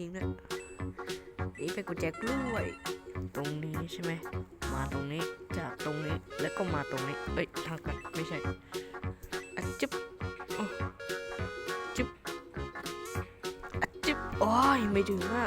ยิงด้วยนี่เป็นกุญแจกล้วย ตรงนี้ใช่ไหม มาตรงนี้ จากตรงนี้ แล้วก็มาตรงนี้ เอ้ย ทางกันไม่ใช่อะจึ๊บจึ๊บอะจึ๊บโอ้ย ไม่ถึงอะ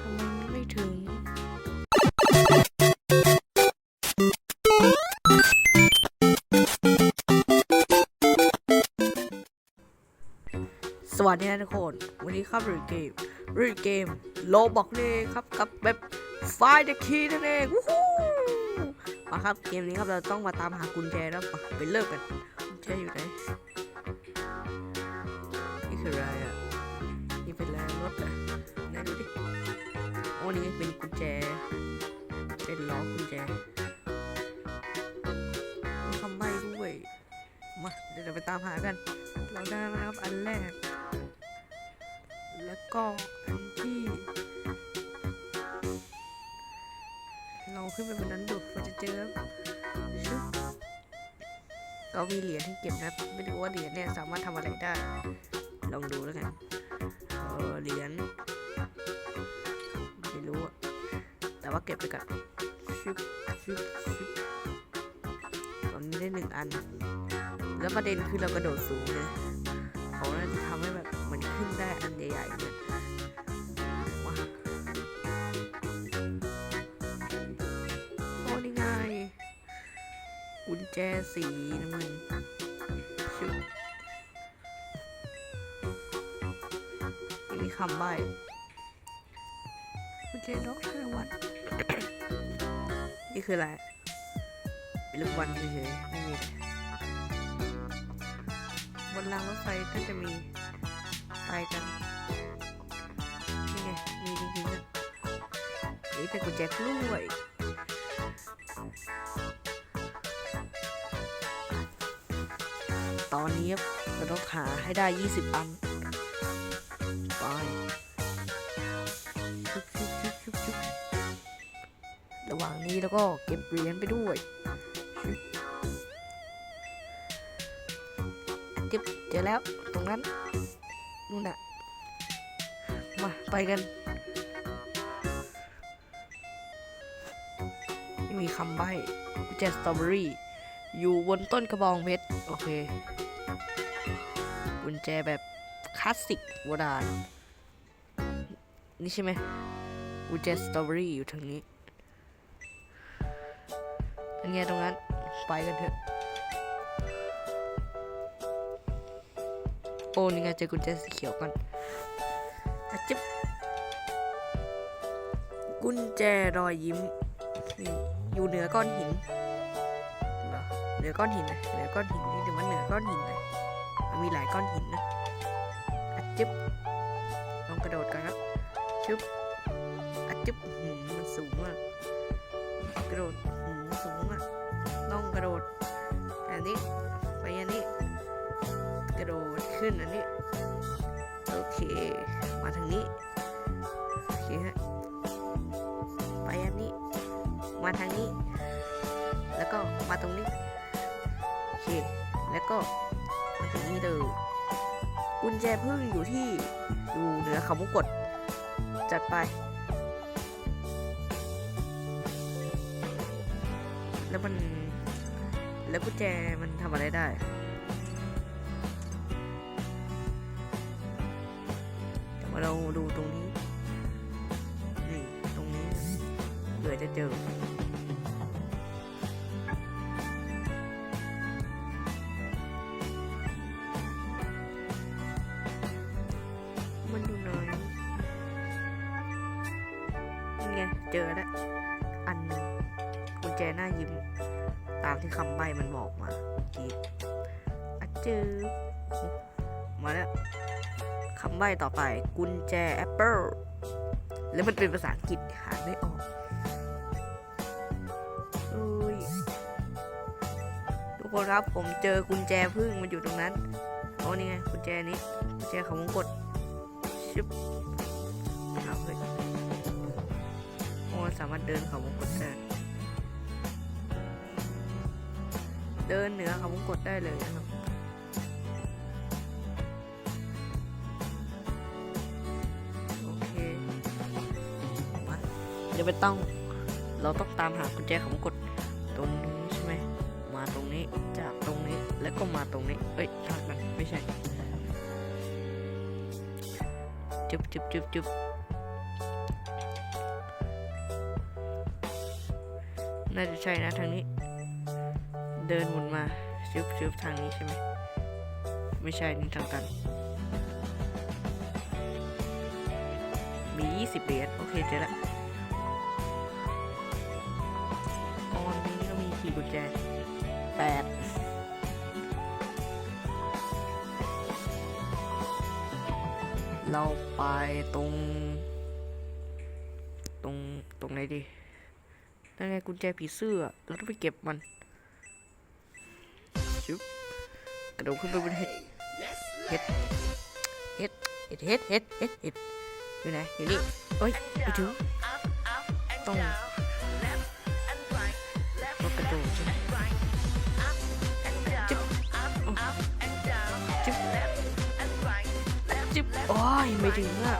ทำไมไม่ถึงสวัสดีนะทุกคน วันนี้ครับเรียนเกม เรียนเกมโลบอกนี่ครับกับแบบไฟเดอะคีนั่นเองวู้ฮู้มาครับเกมนี้ครับเราต้องมาตามหากุญแจแล้วไปเริ่มกันกุญแจอยู่ไหนนี่คืออะไรอะนี่เป็นอะไรถเหรอไหนดูดิโอ้นี่เป็นกุญแจ เป็นล้อกุญแจมีคำใบ้ด้วยมาเดี๋ยวเราไปตามหากัน เราได้แล้วครับอันแรก ก็อันที่ เราขึ้นไปบนนั้นดูเราจะเจอชึบก็มีเหรียญให้เก็บนะไม่รู้ว่าเหรียญเนี่ยสามารถทำอะไรได้ ลองดูแล้วกันเออเหรียญไม่รู้อะแต่ว่าเก็บไปก่อนชึบชึบชึบตอนนี้ได้หนึ่งอัน แล้วประเด็นคือเรากระโดดสูงเลยเขาน่าจะ ขึ้นได้อันใหญ่ๆเลยว้าโอ้นี่ไงกุญแจสีน้ำเงินชึบมีคำใบ้กุญแจนกธนวัฒน์นี่คืออะไรเป็นลูกบอลเฉยๆไม่มีบนรางรถไฟก็จะมี ไปกัน นี่ไง มีจริงๆนะนี่เป็นกุญแจกล้วยตอนนี้เราต้องหาให้ได้ 20 อันไปชุบชุบชุบชุบชุบระหว่างนี้แล้วก็เก็บเหรียญไปด้วยชุบจึ๊บเจอแล้วตรงนั้น นู่นน่ะ มาไปกันมีคำใบ้กุญแจสตรอเบอรี่ อยู่บนต้นกระบองเพชร โอเค กุญแจแบบคลาสสิกโบราณ นี่ใช่ไหมกุญแจสตรอเบอรี่อยู่ทางนี้อันไงตรงนั้น ไปกันเถอะ โอ้นี่ไงเจอกุญแจสีเขียวกันอะจิ๊บกุญแจรอยยิ้ม อยู่เหนือก้อนหิน เหนือก้อนหินนะเหนือก้อนหินนี่หรือว่าเหนือก้อนหินเลยมันมีหลายก้อนหินนะอจิ๊บลองกระโดดกันครับชึบอจิ๊บหืมมันสูงมากกระโดดหืมสูงอะต้องกระโดดอันนี้ไปอันนี้ กระโดดขึ้นอันนี้ โอเค มาทางนี้ โอเคฮะ ไปอันนี้ มาทางนี้ แล้วก็มาตรงนี้ โอเค แล้วก็มาตรงนี้เลยกุญแจพึ่งอยู่ที่อยู่เหนือเขาวงกดจัดไป แล้วมัน แล้วกุญแจมันทำอะไรได้ เราดูตรงนี้ นี่ ตรงนี้เผื่อจะเจอำใบ้ต่อไป กุญแจแอปเปิลแล้วมันเป็นภาษาอังกฤษหาไม่ออกทุกคนครับผมเจอกุญแจพึ่งมันอยู่ตรงนั้นโอ้นี่ไงกุญแจนี้กุญแจเขาวงกดชิบเอาเลยโอ้สามารถเดินเขาวงกดได้เดินเหนือเขาวงกดได้เลยนะครับ จะไม่ต้อง เราต้องตามหากุญแจของกดตรงนี้ใช่ไหมมาตรงนี้จากตรงนี้แล้วก็มาตรงนี้เอ้ยทางนั้นไม่ใช่จุบจุบจุบจุบน่าจะใช่นะทางนี้ เดินหมุนมาจุบจุบทางนี้ใช่ไหมไม่ใช่นี่ทางกันมี 20 เหรียญโอเคเจอและ แปดเราไปตรง ตรง ตรงไหนดี นั่นไงกุญแจผีเสื้อ เราต้องไปเก็บมันชุบกระโดดขึ้นไปบนเห็ดเห็ดเห็ดเห็ดเห็ดเห็ดเห็ดอยู่ไหนอยู่นี่เอ้ยไปถึงต้อง โอ้ยไม่ถึงอะ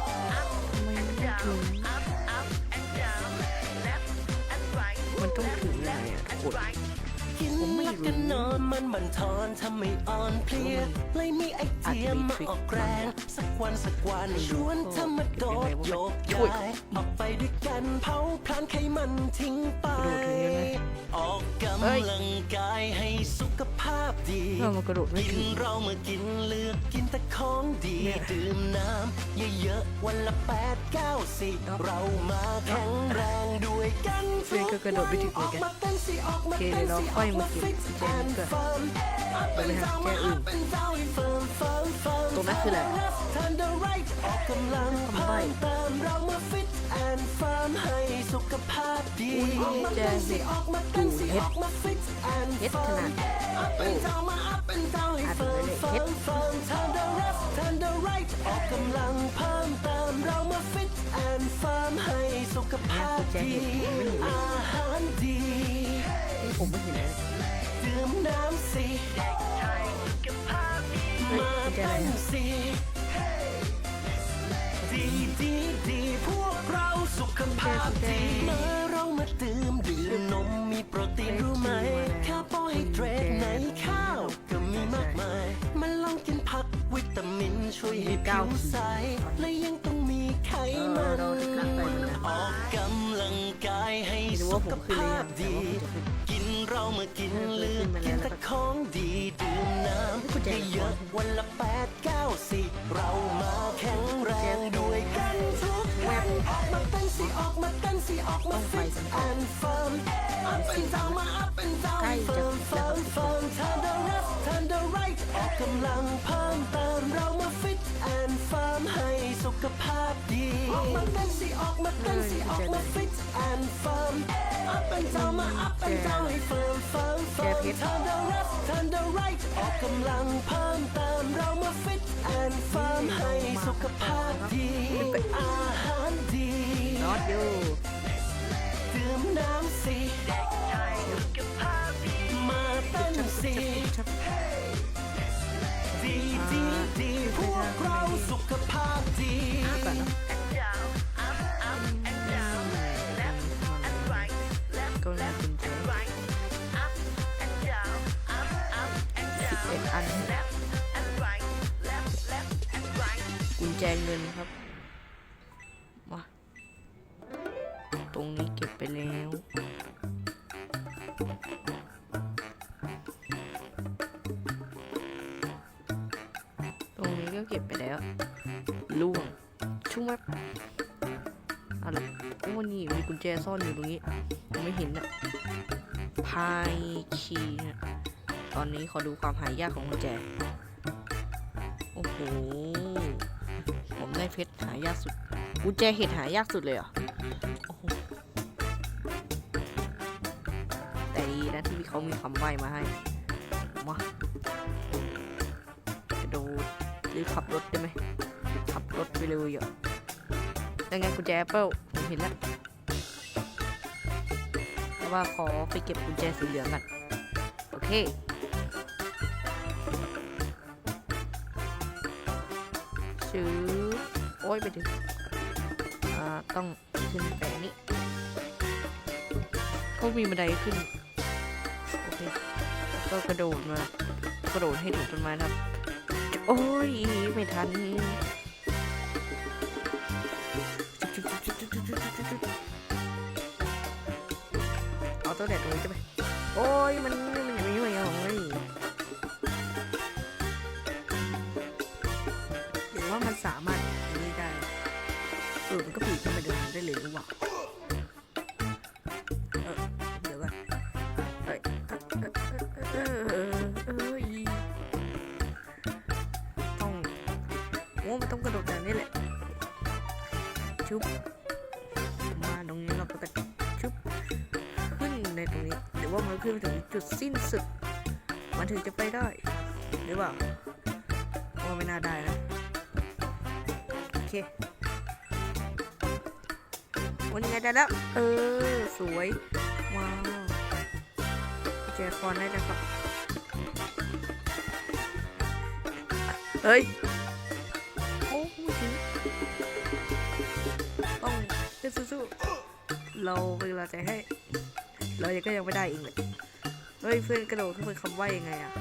ทำไมมันไม่ถึง มันต้องถึงยังไงอะกด ผมไม่หลับรู้กันนอนมันบั่นทอนทำให้อ่อนเพลียเลยมีไอเดียมาออกแรง สักวันสักวันชวนเธอมาโดดโยกย้ายออกไปด้วยกันเผาพลานไขมันทิ้งไปออกกำลังกายให้สุขภาพดีเออมันกระโดดไม่กินถึงเรามากินเลือกกินแต่ของดีเนี่ยดื่มน้ำเยอะๆวันละแปด 90 เรามาแข็งแรงด้วยกันฟิกก็กระโดดไปถึงเหมืนกันโอเคเดี๋ยวเราค่อยมากินเจนก่อนไปหาแก้อื่นตังนั้นคืออะไรทำใบ ดีแจเห็ดดูเห็ดเห็ดขนาดโอ้อาดูเลยเห็ดออกกำลังเพิ่มเติมเรามาฟิตแอนด์เฟิร์มให้สุขภาพดีอาหารดีผมไม่เห็นนะดื่มน้ำสิมาเต้นสิดีดีดีพวกเราสุขภาพดี มาดื่มดื่มนมมีโปรตีนรู้ไหมคาร์โบไฮเดรตในข้าวก็มีมากมายมาลองกินผักวิตามินช่วยให้ผิวใสและยังต้องมีไขมัน รู้สุว่าผขมขึ้นหรือภายัพงแต่ดีว่าผมจะขึ้น กินเรามากินเลือกกินแต่ของดีดื่มน้กุญแจำเยอะๆวันละแปดเก้าสิเรามาแข็งแรงด้วยกันทุกวันออกมาเต้นสิออกมาเต้นสิออกมาฟิตแอนด์เฟิร์มอัพเป็นเจ้ามาอัพเป็นเจ้าให้เฟิร์มเฟิร์มเฟิร์ม กกำลังเพิ่มเติมเรามาฟิตแอนด์เฟิร์มให้สุขภาพดี ออกมาเต้นสิ ออกมาเต้นสิ ออกมาฟิตแอนด์เฟิร์มอัพเป็นเจ้ามาอัพเป็นเจ้าให้เฟิร์มเฟิร์มเฟิร์มทันเดอร์เลฟทันเดอร์ไรท์ออกกำลังเพิ่มเติมเรามาฟิตแอนด์เฟิร์มให้สุขภาพดี อาหารดีนอตอยู่ดื่มน้ำสิ ขภาพดี up and down up up and down left and right left left and right up and down up up and down 11อัน left and right left left and right กุญแจเงินครับ ซ่อนอยู่ตรงนี้ผมไม่เห็นอะพายคีนะตอนนี้ขอดูความหายากของกุญแจ โอ้โห ผมได้เพชรหายากสุด กุญแจเห็ดหายากสุดเลยเหรอแต่ดีนะที่เขามีคำใบ้มาให้มากระโดดหรือขับรถได้ไหมขับรถไปเลยอะยังไงกุญแจแอปเปิลผมเห็นแล้ว ว่าขอไปเก็บกุญแจสีเหลืองกันโอเคชื่อโอ้ยไปถึงอ่าต้องขึ้นไปอันนี้เขามีบันไดขึ้นโอเคก็กระโดดมากระโดดให้ถึงต้นไม้ครับ โอ้ย ไม่ทัน ตัวแดดตรงนี้ใช่ไหมโอ้ยมันมันยังไม่ไหวอะเฮ้ยหรือว่ามันสามารถอันนี้ได้เออมันก็ปีนขึ้นไปเดินได้เลยหรือเปล่าเออเดี๋ยวก่อนเอ้ยเออเออเออต้องโอ้มันต้องกระโดดแบบนี้แหละชุบือไปถึงจุดสิ้นสุด มันถึงจะไปได้ หรือเปล่าโอ้ไม่น่าได้นะ โอเควันนี้ไงได้แล้ว เออ สวย ว้าวเจคอนได้แล้วครับ เฮ้ย โอ้ไม่ถึงต้องเต้นสู้ๆเราเป็นกำลังใจให้ เรายังก็ยังไม่ได้อีกเลยเฮ้ยเพื่อนกระโดดขึ้นไปคำว่ายังไงอะ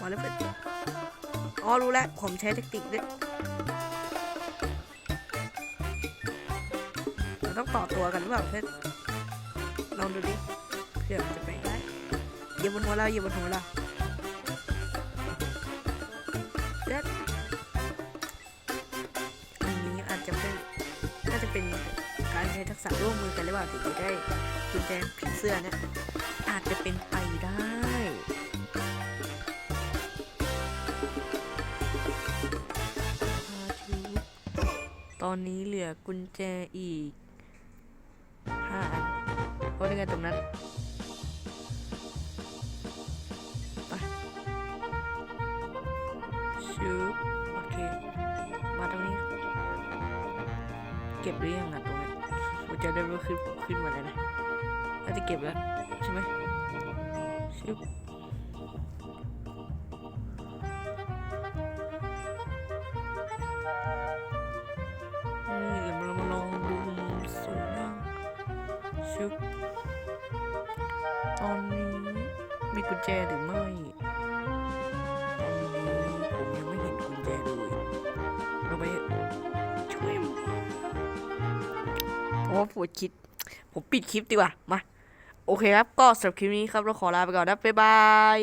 มาแล้วเพื่อนอ๋อรู้แล้วผมใช้เทคนิคด้วยเราต้องต่อตัวกันหรือเปล่าเพื่อนลองดูดิเดี๋ยวมันจะไปได้เยียบบนหัวเราเยียบบนหัวเรา การใช้ทักษะร่วมมือกันหรือเปล่าถึงจะได้กุญแจผีเสื้อเนี่ยอาจจะเป็นไปได้ตอนนี้เหลือกุญแจอีกห้าอันเพราะยังไงตรงนั้นไปชูโอเค มาตรงนี้ เก็บหรือยังอะ จะได้รู้ขึ้นขึ้นมาเลยนะน่าจะเก็บแล้วใช่ไหมชุบนี่เดี๋ยวเรามาลองดูมุมสูงบ้างชุบตอนนี้มีกุญแจหรือไม่ โอ้ปวดคิด ผมปิดคลิปดีกว่า มา โอเคครับ ก็สำหรับคลิปนี้ครับ เราขอลาไปก่อนนะ บ๊ายบาย